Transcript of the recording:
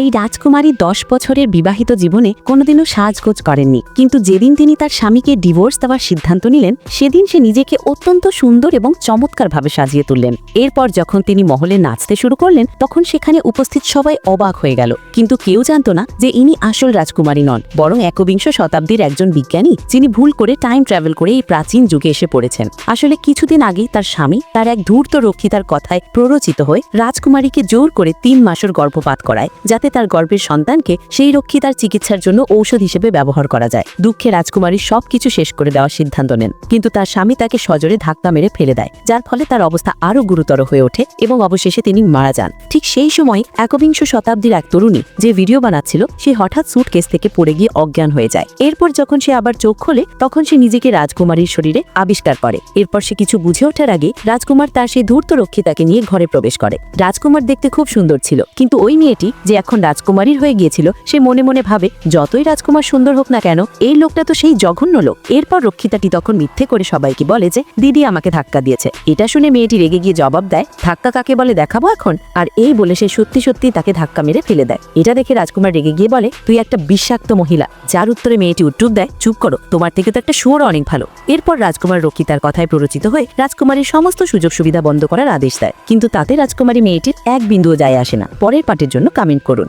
এই রাজকুমারী দশ বছরের বিবাহিত জীবনে কোনোদিনও সাজগোজ করেননি। কিন্তু যেদিন তিনি তার স্বামীকে ডিভোর্স দেওয়ার সিদ্ধান্ত নিলেন, সেদিন সে নিজেকে অত্যন্ত সুন্দর এবং চমৎকারভাবে সাজিয়ে তুললেন। এরপর যখন তিনি মহলে নাচতে শুরু করলেন, তখন সেখানে উপস্থিত সবাই অবাক হয়ে গেল। কিন্তু কেউ জানতো না যে ইনি আসল রাজকুমারী নন, বরং একবিংশ শতাব্দীর একজন বিজ্ঞানী, যিনি ভুল করে টাইম ট্রাভেল করে এই প্রাচীন যুগে এসে পড়েছেন। আসলে কিছুদিন আগেই তার স্বামী তার এক ধূর্ত রক্ষিতার কথায় প্ররোচিত হয়ে রাজকুমারীকে জোর করে তিন মাসের গর্ভপাত করায়, যাতে তার গর্ভের সন্তানকে সেই রক্ষিতার চিকিৎসার জন্য ঔষধ হিসেবে ব্যবহার করা যায়। দুঃখে রাজকুমারী সবকিছু শেষ করে দেওয়ার সিদ্ধান্ত নেন। কিন্তু তার স্বামী তাকে সজোরে ধাক্কা মেরে ফেলে দেয়, যার ফলে তার অবস্থা আরও গুরুতর হয়ে ওঠে এবং অবশেষে তিনি মারা যান। ঠিক সেই সময় একবিংশ শতাব্দীর এক তরুণী যে ভিডিও বানাচ্ছিল, সে হঠাৎ সুটকেস থেকে পড়ে গিয়ে অজ্ঞান হয়ে যায়। এরপর যখন সে আবার চোখ খোলে, তখন সে নিজেকে রাজকুমারীর শরীরে আবিষ্কার করে। এরপর সে কিছু বুঝে ওঠার আগে রাজকুমার তার সেই ধূর্ত রক্ষিতাকে নিয়ে ঘরে প্রবেশ করে। রাজকুমার দেখতে খুব সুন্দর ছিল, কিন্তু ওই মেয়েটি যে এখন রাজকুমারীর হয়ে গিয়েছিল, সে মনে মনে ভাবে, যতই রাজকুমার সুন্দর হোক না কেন, এই লোকটা তো সেই জঘন্য লোক। এরপর রক্ষিতাটি তখন মিথ্যে করে সবাইকে বলে যে, দিদি আমাকে ধাক্কা দিয়েছে। এটা শুনে মেয়েটি রেগে গিয়ে জবাব দেয়, ধাক্কা কাকে বলে দেখাবো এখন? আর এই বলে সে সত্যি সত্যি তাকে ধাক্কা মেরে ফেলে দেয়। এটা দেখে রাজকুমার রেগে গিয়ে বলে, তুই একটা বিষাক্ত মহিলা। যার উত্তরে মেয়েটি উত্তর দেয়, চুপ করো, তোমার থেকে তো একটা শুয়োর অনেক ভালো। এরপর রাজকুমার রক্ষিতার কথায় প্ররোচিত হয়ে রাজকুমারীর সমস্ত সুযোগ সুবিধা বন্ধ করার আদেশ দেয়। কিন্তু তাতে রাজকুমারী মেয়েটির এক বিন্দুও যায় আসে না। পরের পাটের জন্য কমেন্ট করুন